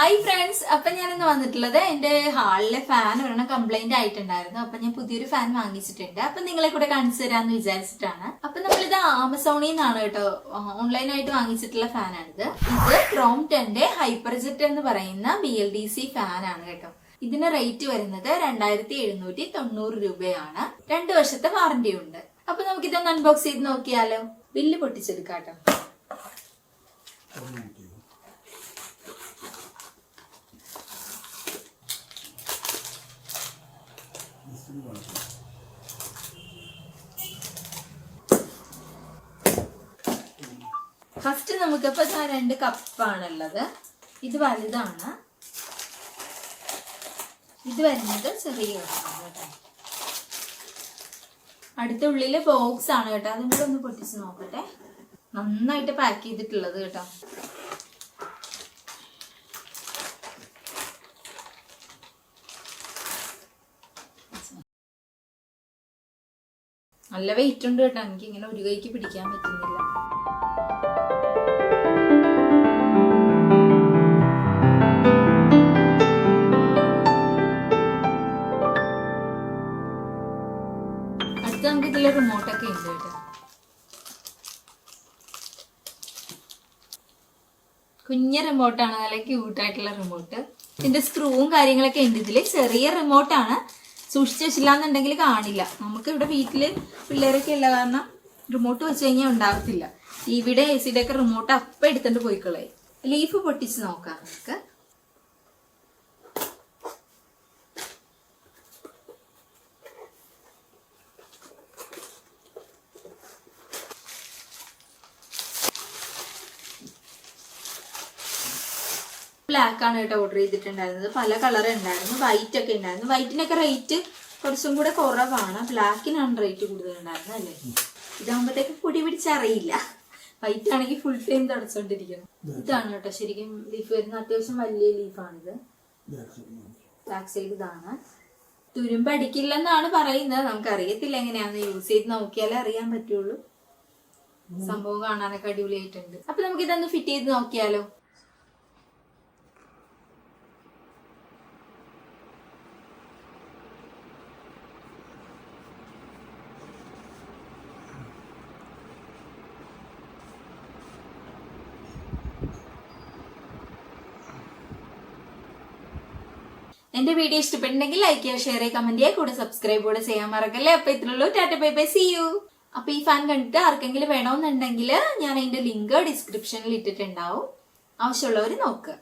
Hi friends അപ്പൊ ഞാനിന്ന് വന്നിട്ടുള്ളത് എന്റെ ഹാളിലെ ഫാൻ ഒരെണ്ണം കംപ്ലൈന്റ് ആയിട്ടുണ്ടായിരുന്നു. അപ്പൊ ഞാൻ പുതിയൊരു ഫാൻ വാങ്ങിച്ചിട്ടുണ്ട്. അപ്പൊ നിങ്ങളെ കൂടെ കാണിച്ചു തരാന്ന് വിചാരിച്ചിട്ടാണ്. അപ്പൊ നമ്മളിത് ആമസോണിൽ നിന്നാണ് കേട്ടോ. ഓൺലൈനായിട്ട് വാങ്ങിച്ചിട്ടുള്ള ഫാനാണിത് ഇത് ക്രോംറ്റന്റെ ഹൈപ്പർജെറ്റ് എന്ന് പറയുന്ന ബി എൽ ഡി സി ഫാനാണ് കേട്ടോ. ഇതിന് റേറ്റ് വരുന്നത് രണ്ടായിരത്തി എഴുന്നൂറ്റി തൊണ്ണൂറ് രൂപയാണ്. രണ്ടു വർഷത്തെ വാറന്റി ഉണ്ട്. അപ്പൊ നമുക്കിതൊന്ന് അൺബോക്സ് ചെയ്ത് നോക്കിയാലോ. ബില്ല് പൊട്ടിച്ചെടുക്കാം ഫസ്റ്റ് നമുക്കിപ്പോ ഞാൻ രണ്ട് കപ്പാണുള്ളത്. ഇത് വലുതാണ്. ഇത് വരുന്നത് ചെറിയ അടുത്ത ഉള്ളിൽ ബോക്സ് ആണ് കേട്ടോ. അതും കൂടെ ഒന്ന് പൊട്ടിച്ച് നോക്കട്ടെ. നന്നായിട്ട് പാക്ക് ചെയ്തിട്ടുള്ളത് കേട്ടോ. നല്ല വെയിറ്റ് ഉണ്ട് കേട്ടോ. എനിക്ക് ഇങ്ങനെ ഒരു കൈക്ക് പിടിക്കാൻ പറ്റുന്നില്ല. അടുത്ത നമുക്ക് ഇതിൽ റിമോട്ടൊക്കെ ഉണ്ട് കേട്ടോ. കുഞ്ഞ റിമോട്ടാണ് നല്ല ക്യൂട്ടായിട്ടുള്ള റിമോട്ട് ഇതിന്റെ സ്ക്രൂവും കാര്യങ്ങളൊക്കെ ഉണ്ട്. ഇതിൽ ചെറിയ റിമോട്ടാണ് സൂക്ഷിച്ചു വെച്ചില്ല എന്നുണ്ടെങ്കിൽ കാണില്ല. നമുക്ക് ഇവിടെ വീട്ടിൽ പിള്ളേരൊക്കെ ഉള്ള കാരണം റിമോട്ട് വെച്ച് കഴിഞ്ഞാൽ ഉണ്ടാകത്തില്ല ടിവിയുടെ എ സിയുടെ ഒക്കെ റിമോട്ട് അപ്പം എടുത്തിട്ട് പോയിക്കളെ ലീഫ് പൊട്ടിച്ച് നോക്കാം നമുക്ക്. ബ്ലാക്ക് ആണ് കേട്ടോ ഓർഡർ ചെയ്തിട്ടുണ്ടായിരുന്നത്. പല കളർ ഉണ്ടായിരുന്നു. വൈറ്റ് ഒക്കെ ഉണ്ടായിരുന്നു. വൈറ്റിനൊക്കെ റേറ്റ് കുറച്ചും കൂടെ കുറവാണ്. ബ്ലാക്കിനാണ് റേറ്റ് കൂടുതലുണ്ടായിരുന്നത് അല്ലേ? ഇതാകുമ്പോഴത്തേക്ക് പൊടി പിടിച്ചറിയില്ല വൈറ്റ് ആണെങ്കിൽ ഫുൾ ടൈം തുടച്ചോണ്ടിരിക്കണം ഇതാണ് കേട്ടോ ശരിക്കും ലീഫ് വരുന്ന അത്യാവശ്യം വലിയ ലീഫാണിത് ബാക്ക് സൈഡ് ഇതാണ്. തുരുമ്പ് അടിക്കില്ലെന്നാണ് പറയുന്നത്. നമുക്ക് അറിയത്തില്ല എങ്ങനെയാന്ന്. യൂസ് ചെയ്ത് നോക്കിയാലേ അറിയാൻ പറ്റുള്ളൂ. സംഭവം കാണാനൊക്കെ അടിപൊളിയായിട്ടുണ്ട്. അപ്പൊ നമുക്ക് ഇതൊന്ന് ഫിറ്റ് ചെയ്ത് നോക്കിയാലോ? എന്റെ വീഡിയോ ഇഷ്ടപ്പെട്ടുണ്ടെങ്കിൽ ലൈക്ക് ചെയ്യുക ഷെയർ ചെയ്യുക കമന്റ് ചെയ്യുക കൂടെ സബ്സ്ക്രൈബ് കൂടെ ചെയ്യാൻ മറക്കല്ലേ? അപ്പൊ ഇത്രയുള്ളൂ ta ta bye bye see you അപ്പൊ ഈ ഫാൻ കണ്ടിട്ട് ആർക്കെങ്കിലും വേണമെന്നുണ്ടെങ്കിൽ ഞാൻ അതിന്റെ ലിങ്ക് ഡിസ്ക്രിപ്ഷനിൽ ഇട്ടിട്ടുണ്ടാവും. ആവശ്യമുള്ളവർ നോക്കുക